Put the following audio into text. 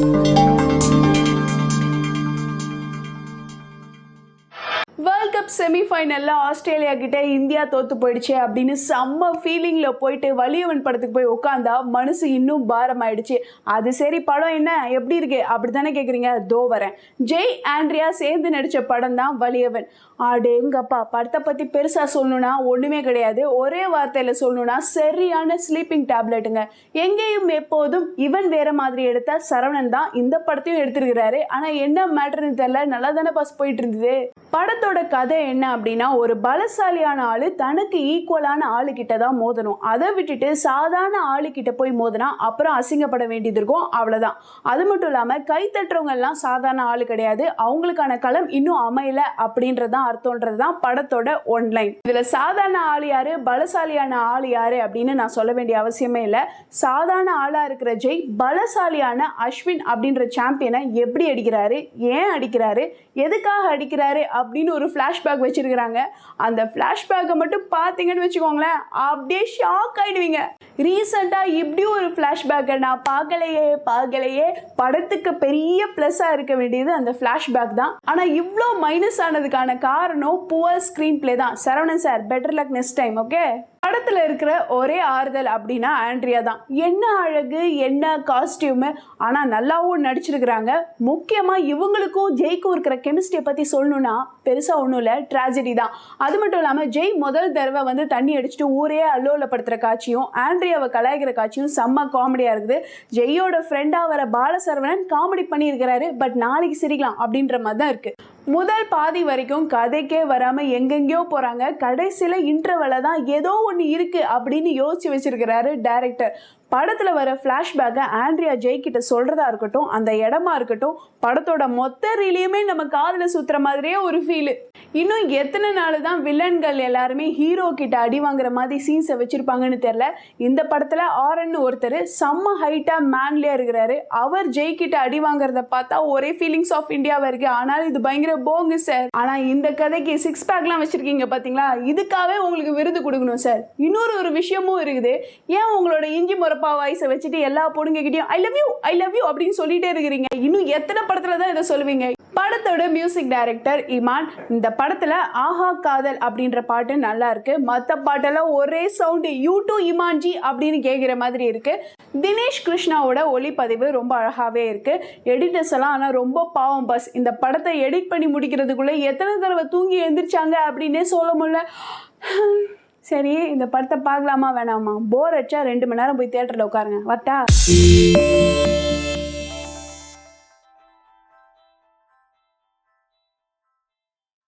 Thank you. Cup செமிஃபைனலில் Australia கிட்ட India தோத்து போயிடுச்சு அப்படின்னு செம்ம ஃபீலிங்கில் போயிட்டு வலியவன் படத்துக்கு போய் உட்காந்தா மனசு இன்னும் பாரம் ஆயிடுச்சு அது சரி படம் என்ன? எப்படி இருக்கு? அப்படி தானே கேட்குறீங்க தோ வரேன். ஜெய் ஆண்ட்ரியா சேர்ந்து நடித்த படம் தான் வலியவன் அடேங்கப்பா படத்தை பற்றி பெருசாக சொல்லணும்னா ஒன்றுமே கிடையாது. ஒரே வார்த்தையில் சொல்லணும்னா சரியான ஸ்லீப்பிங் டேப்லெட்டுங்க எங்கேயும் எப்போதும் இவன் வேற மாதிரி எடுத்த சரவணன் தான் இந்த படத்தையும் எடுத்திருக்கிறாரு. ஆனால் என்ன மேட்ருன்னு தெரியல. நல்லா தானே பஸ் போயிட்டு இருந்தது. படத்தோட கதை என்ன அப்படின்னா ஒரு பலசாலியான ஆளு தனக்கு ஈக்குவலான ஆளு கிட்ட தான் மோதணும். அதை விட்டுட்டு சாதாரண ஆளு கிட்ட போய் மோதினா அப்புறம் அசிங்கப்பட வேண்டியது இருக்கும். அவ்வளவுதான். அது மட்டும் இல்லாம கை எல்லாம் சாதாரண ஆளு கிடையாது. அவங்களுக்கான களம் இன்னும் அமையல அப்படின்றதான் அர்த்தம்ன்றது தான் படத்தோட ஒன்லைன். இதுல சாதாரண ஆள் யாரு? பலசாலியான ஆள் யாரு? அப்படின்னு நான் சொல்ல வேண்டிய அவசியமே இல்லை. சாதாரண ஆளா இருக்கிற ஜெய் பலசாலியான அஸ்வின் அப்படின்ற சாம்பியனை எப்படி அடிக்கிறாரு? ஏன் அடிக்கிறாரு? எதுக்காக அடிக்கிறாரு? அப்படின்னு ஒரு ஃப்ளாஷ்பேக் வச்சிருக்கிறாங்க. அந்த ஃப்ளாஷ்பேக்கை மட்டும் பார்த்தீங்கன்னு வச்சுக்கோங்களேன் அப்படியே ஷாக் ஆயிடுவீங்க. ரீசெண்டாக இப்படி ஒரு ஃப்ளாஷ்பேக்கை நான் பார்க்கலையே பார்க்கலையே படத்துக்கு பெரிய ப்ளஸ்ஸாக இருக்க வேண்டியது அந்த ஃப்ளாஷ்பேக் தான். ஆனால் இவ்வளோ மைனஸ் ஆனதுக்கான காரணம் புவர் ஸ்க்ரீன் ப்ளே தான். Saravanan sir better luck next time okay படத்தில் இருக்கிற ஒரே ஆறுதல் அப்படின்னா ஆண்ட்ரியா தான். என்ன அழகு என்ன காஸ்டியூமு ஆனால் நல்லாவும் நடிச்சிருக்கிறாங்க. முக்கியமாக இவங்களுக்கும் ஜெய்க்கும் இருக்கிற கெமிஸ்ட்ரியை பற்றி சொல்லணும்னா பெருசாக ஒன்றும் இல்லை ட்ராஜடி தான். அது மட்டும் இல்லாமல் ஜெய் முதல் தடவை வந்து தண்ணி அடிச்சுட்டு ஊரே அல்லோலப்படுத்துகிற காட்சியும் ஆண்ட்ரியாவை கலாய்க்கிற காட்சியும் செம்ம காமெடியாக இருக்குது. ஜெய்யோட ஃப்ரெண்டாக வர பாலசரவணன் காமெடி பண்ணியிருக்கிறாரு பட் நாளைக்கு சிரிக்கலாம் அப்படின்ற மாதிரி தான் இருக்குது முதல் பாதி வரைக்கும் கதைக்கே வராமல் எங்கெங்கேயோ போகிறாங்க கடைசியில் இன்டர்வெல்ல தான் ஏதோ ஒன்று இருக்குது அப்படின்னு யோசிச்சு வச்சிருக்கிறாரு டேரக்டர் படத்தில் வர ஃப்ளாஷ்பேக்கை ஆண்ட்ரியா ஜெய் கிட்ட சொல்கிறதா இருக்கட்டும் அந்த இடமா இருக்கட்டும் படத்தோட மொத்த ரீலியுமே நம்ம காதில் சுற்றுற மாதிரியே ஒரு ஃபீலு இன்னும் எத்தனை நாள் தான் வில்லன்கள் எல்லாருமே ஹீரோ கிட்ட அடி வாங்குற மாதிரி சீன்ஸை வச்சுருப்பாங்கன்னு தெரில இந்த படத்தில் ஆரன் ஒருத்தர் செம்ம ஹைட்டாக மேன்லியாக இருக்கிறாரு. அவர் ஜெய் கிட்ட அடி வாங்குறத பார்த்தா ஒரே ஃபீலிங்ஸ் ஆஃப் இந்தியாவாக இருக்குது ஆனாலும் இது பயங்கர போங்கு சார் ஆனால் இந்த கதைக்கு சிக்ஸ் பேக்லாம் வச்சுருக்கீங்க பார்த்தீங்களா இதுக்காகவே உங்களுக்கு விருது கொடுக்கணும் சார் இன்னொரு ஒரு விஷயமும் இருக்குது. ஏன் உங்களோட இஞ்சி முறை முறப்பா வாய்ஸை வச்சுட்டு எல்லா பொண்ணுங்ககிட்டயும் I love you I love you அப்படின்னு சொல்லிட்டே இருக்கிறீங்க. இன்னும் எத்தனை படத்தில் தான் இதை சொல்லுவீங்க? படத்தோட மியூசிக் டைரக்டர் இமான் இந்த படத்தில் ஆஹா காதல் அப்படின்ற பாட்டு நல்லா இருக்கு. மற்ற பாட்டெல்லாம் ஒரே சவுண்டு யூ டு இமான்ஜி அப்படின்னு கேட்குற மாதிரி இருக்கு. தினேஷ் கிருஷ்ணாவோட ஒளிப்பதிவு ரொம்ப அழகாகவே இருக்கு. எடிட்டர்ஸ் எல்லாம் ஆனால் ரொம்ப பாவம் பஸ் இந்த படத்தை எடிட் பண்ணி முடிக்கிறதுக்குள்ளே எத்தனை தடவை தூங்கி எழுந்திரிச்சாங்க அப்படின்னே சொல்ல முடியல. சரி இந்த படத்தை பார்க்கலாமா வேணாமா? போர் அடிச்சா ரெண்டு மணி நேரம் போய் தேட்டரில் உட்காருங்க. வட்டா?